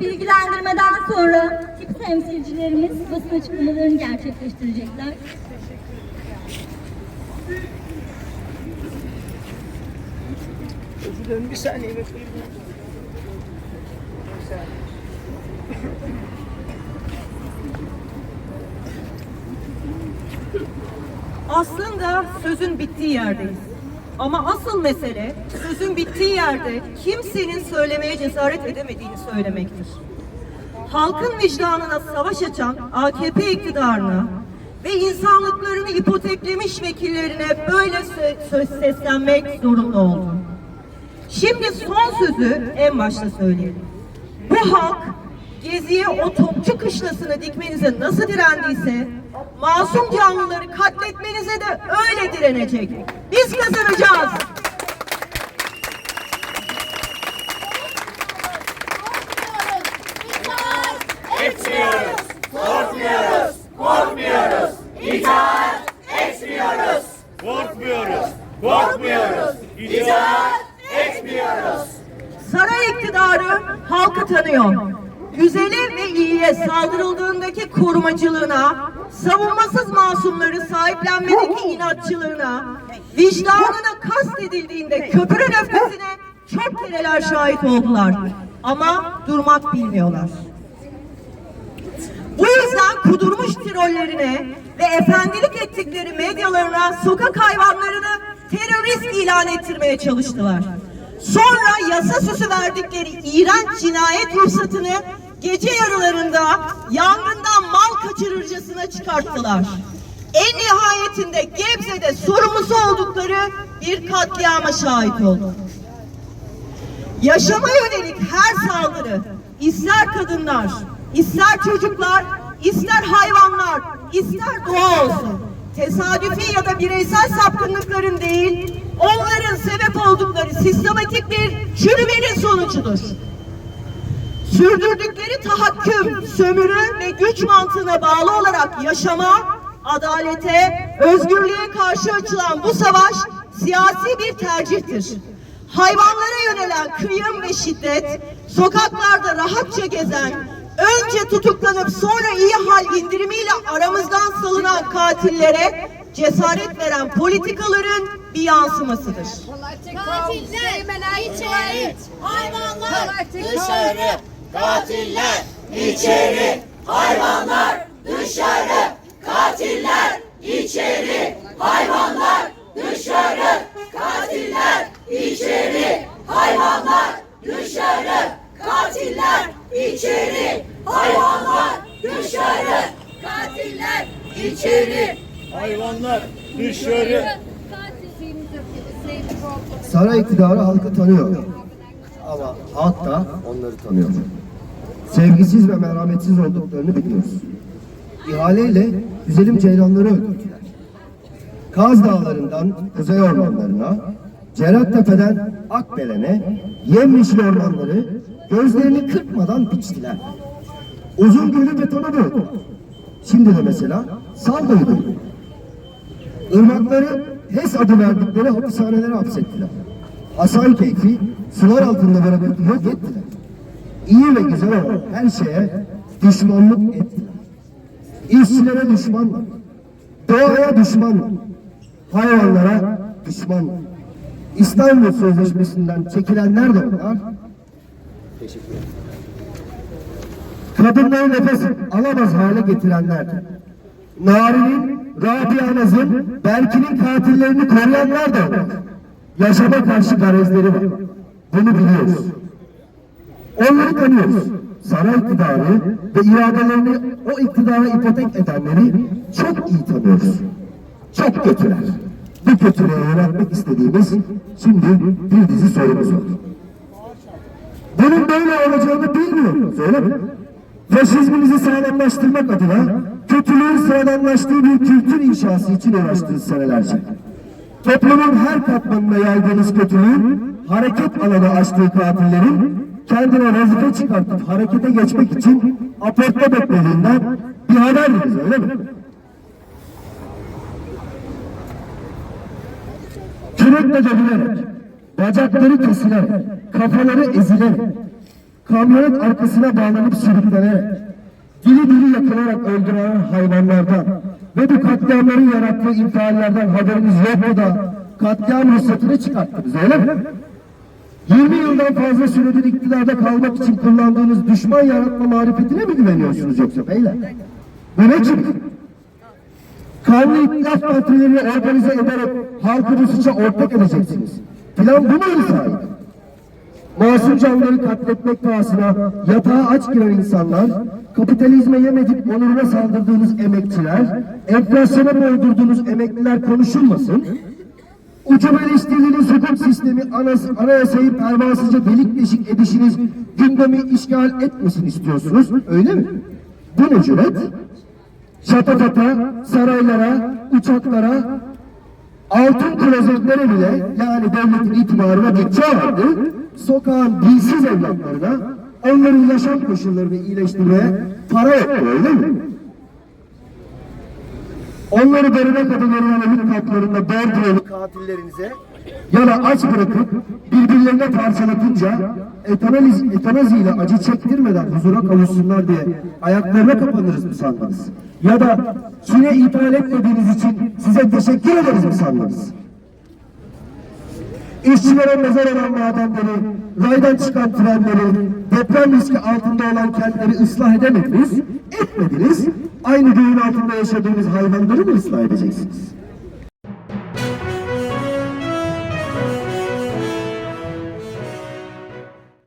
bilgilendirmeden sonra tip temsilcilerimiz basın açıklamalarını gerçekleştirecekler. Özür dilerim bir saniye bekleyin. Bir saniye. Aslında sözün bittiği yerdeyiz. Ama asıl mesele sözün bittiği yerde kimsenin söylemeye cesaret edemediğini söylemektir. Halkın vicdanına savaş açan AKP iktidarına ve insanlıklarını ipoteklemiş vekillerine böyle sö- söz seslenmek zorunda oldum. Şimdi son sözü en başta söyleyelim. Bu halk Gezi'ye o topçu kışlasını dikmenize nasıl direndiyse masum canlıları katletmenize de öyle direnecek. Biz kazanacağız. Korkmuyoruz, korkmuyoruz, itaat etmiyoruz. Saray iktidarı halkı tanıyor. Güzele ve iyiye saldırıldığındaki korumacılığına, savunmasız masumları sahiplenmedeki inatçılığına, vicdanına kastedildiğinde köpürün öfkesine çok kereler şahit oldular. Ama durmak bilmiyorlar. Bu yüzden kudurmuş trollerine ve efendilik ettikleri medyalarına sokak hayvanlarını terörist ilan ettirmeye çalıştılar. Sonra yasa süsü verdikleri iğrenç cinayet ruhsatını gece yarılarında yangından kaçırırcasına çıkarttılar. En nihayetinde Gebze'de sorumlusu oldukları bir katliama şahit oldu. Yaşama yönelik her saldırı, ister kadınlar, ister çocuklar, ister hayvanlar, ister doğa olsun, tesadüfi ya da bireysel sapkınlıkların değil, onların sebep oldukları sistematik bir çürümenin sonucudur. Sürdürdükleri tahakküm, sömürü ve güç mantığına bağlı olarak yaşama, adalete, özgürlüğe karşı açılan bu savaş siyasi bir tercihtir. Hayvanlara yönelen kıyım ve şiddet, sokaklarda rahatça gezen, önce tutuklanıp sonra iyi hal indirimiyle aramızdan salınan katillere cesaret veren politikaların bir yansımasıdır. Katiller içeri, hayvanlar dışarı. Katiller içeri, hayvanlar dışarı, katiller içeri, hayvanlar dışarı, katiller içeri, hayvanlar dışarı, katiller içeri, hayvanlar dışarı, katiller içeri, hayvanlar dışarı. Saray iktidarı halkı tanıyor. Ama halk da onları tanıyor. Sevgisiz ve merhametsiz olduklarını biliyoruz. İhaleyle güzelim ceylanları öldürdüler. Kaz Dağları'ndan Kuzey Ormanları'na, Cerattepe'den Akbelen'e, yemyeşil ormanları gözlerini kırpmadan biçtiler. Uzun gölü betona boğdular. Şimdi de mesela Saldo'yu dövdüler. Irmakları HES adı verdikleri hapishanelere hapsettiler. Asay keyfi sular altında bırakıp yok ettiler. İyi ve güzel olan her şeye düşmanlık ettiler. İşçilere düşmanlık, doğaya düşmanlık, hayvanlara düşmanlık. İstanbul Sözleşmesi'nden çekilenler de onlar. Teşekkür. Kadınları nefes alamaz hale getirenlerdir. Nari'nin, Rabia Naz'ın, Berkin'in katillerini koruyanlar da var. Yaşama karşı garezleri var. Bunu biliyoruz. Onları tanıyoruz. Saray iktidarı ve iradelerini o iktidara ipotek edenleri çok iyi tanıyoruz. Çok kötüler. Bu kötülüğe yöneltmek istediğimiz şimdi bir dizi sorumuz var. Bunun böyle olacağını bilmiyoruz öyle mi? Faşizmimizi sağlamlaştırmak adına kötülüğün sıradanlaştığı bir kültür inşası için uğraştınız senelerce. Toplumun her katmanına yaydığınız kötülüğün hareket alanı açtığı katillerin kendine vazife çıkartıp harekete geçmek için aportta beklediğinden bir haberdiniz öyle mi? Kürekle dövülerek, bacakları kesilerek, kafaları ezilerek, kamyonet arkasına bağlanıp sürüklenerek, dili dili yakılarak öldüren hayvanlardan ve bu katliamların yarattığı infiallerden haberiniz yok mu da katliam ruhsatını çıkarttınız öyle mi? 20 yıldan fazla süredir iktidarda kalmak için kullandığınız düşman yaratma marifetine mi güveniyorsunuz yoksa beyler? Bu ne çünkü? Kanlı itilaf partilerini organize ederek halkı bu suça ortak edeceksiniz. Plan bu muydu sahip? Masum canları katletmek pahasına yatağa aç giren insanlar, kapitalizme yem edip onuruna saldırdığınız emekçiler, enflasyona boğdurduğunuz emekliler konuşulmasın. Ucubeleştirdiğiniz hukuk sistemi anas, anayasayı pervasızca delik deşik edişiniz gündemi işgal etmesin istiyorsunuz, öyle mi? Bu ne cüret? şatafata, saraylara, uçaklara, altın klozetlere bile yani devletin itibarına bütçe vardı. Sokağın dilsiz evlatlarına onların yaşam koşullarını iyileştirmeye para yok öyle mi? Onları barınak adalarının ölüm kamplarında bordrolu katillerinize ya da aç bırakıp birbirlerine parçalatınca etanaliz, etanazi ile acı çektirmeden huzura kavuşsunlar diye ayaklarına kapanırız mı sandınız? Ya da Çin'e ithal etmediğiniz için size teşekkür ederiz mi sandınız? İşçilere mezar olan madenleri, raydan çıkan trenleri, deprem riski altında olan kentleri ıslah edemediniz, etmediniz. Aynı göğün altında yaşadığınız hayvanları mı ıslah edeceksiniz?